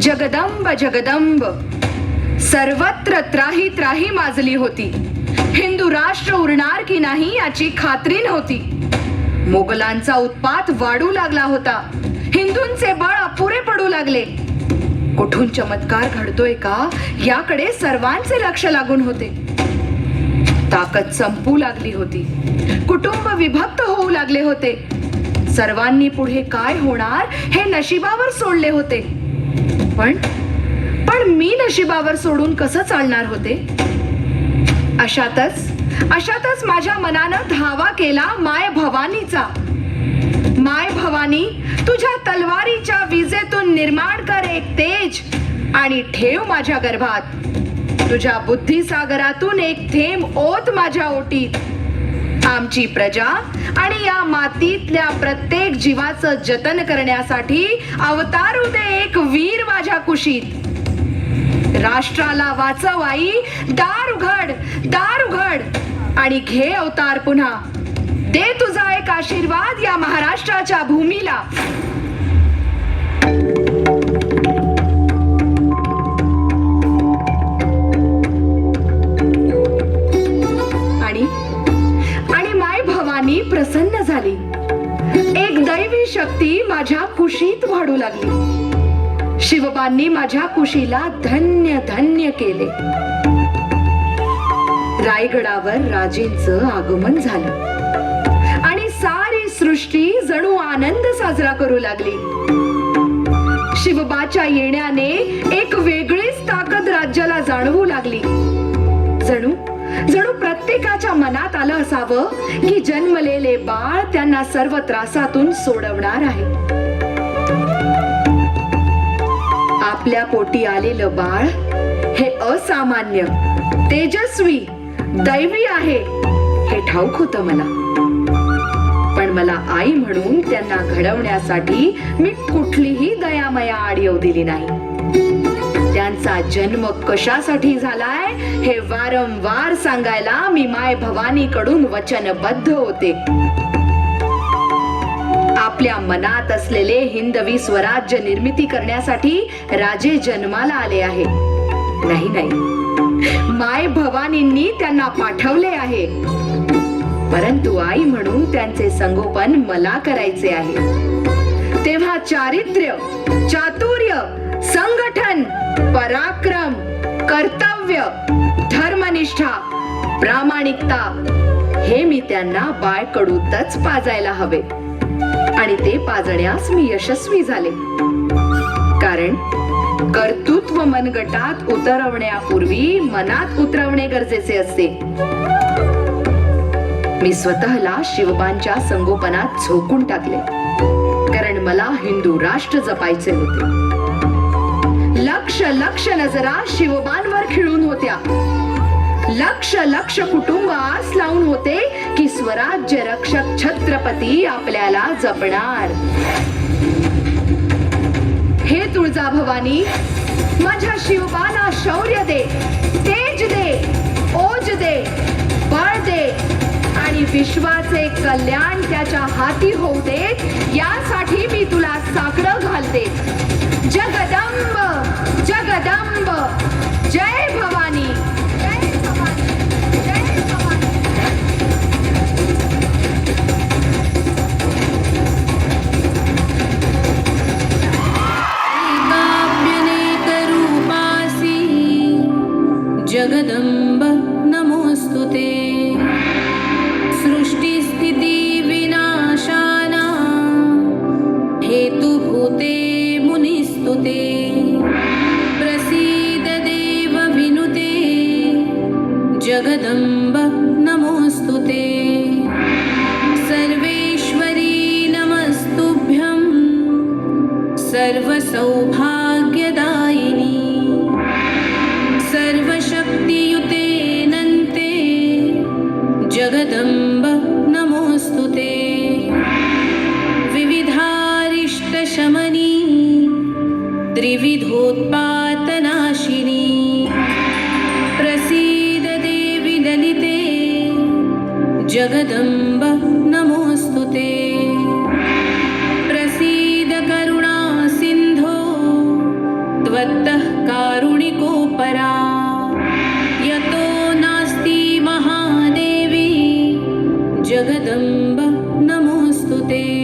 जगदंब जगदंब. सर्वत्र त्राही त्राही माजली होती. हिंदू राष्ट्र उरणार की नाही याची खात्री नव्हती. मोगलांचा उत्पात वाढू लागला होता. हिंदूंचे बळ अपुरे पडू लागले. कुठून चमत्कार घडतोय का? याकडे सर्वांचे लक्ष लागून होते. ताकद संपू लागली होती. कुटुंब विभक्त होऊ लागले होते. सर्वांनी पुढे काय होणार हे नशिबावर सोडले होते. पण पण मी नशिबावर सोडून कसं चालणार होते? अशातच अशातच माझ्या मनानं धावा केला माय भवानीचा. माय भवानी तुझ्या तलवारीच्या विजेतून निर्माण कर एक तेज आणि ठेव माझ्या गर्भात. तुझ्या बुद्धिसागरातून एक थेंब ओत माझ्या ओटीत. आमची प्रजा आणि या मातीतल्या प्रत्येक जीवाचं जतन करण्यासाठी अवतारू दे एक वीर माझ्या कुशीत. राष्ट्राला वाचव आई दार उघड दार उघड आणि घे अवतार पुन्हा. दे तुझा एक आशीर्वाद या महाराष्ट्राच्या भूमीला. प्रसन्न झाली. एक दैवी शक्ती माझ्या कुशीत वाढू लागली. शिवबांनी माझ्या कुशीला धन्य धन्य केले. रायगडावर राजेंचं आगमन झालं. आणि सारी सृष्टी जणू आनंद साजरा करू लागली. शिवबाच्या येण्याने एक वेगळीच ताकद राज्याला जाणवू लागली. जणू जणू प्रत्येकाच्या मनात आलं असावं की जन्मलेले बाळ त्यांना सर्व त्रासातून सोडवणार आहे. आपल्या पोटी आलेलं बाळ हे असामान्य तेजस्वी दैवी आहे हे ठाऊक होतं मला. पण मला आई म्हणून त्यांना घडवण्यासाठी मी कुठलीही दयामया आड येऊ दिली नाही. तुमचा जन्म कशासाठी झालाय हे वारंवार सांगायला मी माय भवानी कडून वचनबद्ध होते. आपल्या मनात असलेले हिंदवी स्वराज्य निर्मिती करण्यासाठी राजे जन्माला आले आहे. नाही नाही. माय भवानींनी त्यांना पाठवले आहे. परंतु आई म्हणून त्यांचे संगोपन मला करायचे आहे. तेव्हा चारित्र्य चातुर्य संघटन पराक्रम कर्तव्य धर्मनिष्ठा प्रामाणिकता हे मी त्यांना बाळकडूतच पाजायला हवे. आणि ते पाजण्यास मी यशस्वी झाले. कारण कर्तृत्व मनगटात उतरवण्यापूर्वी मनात उतरवणे गरजेचे असते. मी स्वतःला शिवबांच्या संगोपनात झोकून टाकले. कारण मला हिंदू राष्ट्र जपायचे होते. लक्ष लक्ष नजरा शिवबांवर खिळून होत्या. लक्ष लक्ष कुटुंब आस लावून होते की स्वराज्य रक्षक छत्रपती आपल्याला जपणार. हे तुळजा भवानी माझ्या शिवबाला शौर्य दे तेज दे ओज दे बळ दे आणि विश्वाचे कल्याण त्याच्या हाती होऊ दे यासाठी मी तुला साकडं घालते. जगदंब! जगदंब त्रिविधोत्पातनाशिनी प्रसीद देवि ललिते जगदम्ब नमोऽस्तु ते प्रसीद करुणा सिन्धो भगवतः कारुणिकोपरा यतो नास्ति महादेवी जगदम्ब नमोऽस्तु ते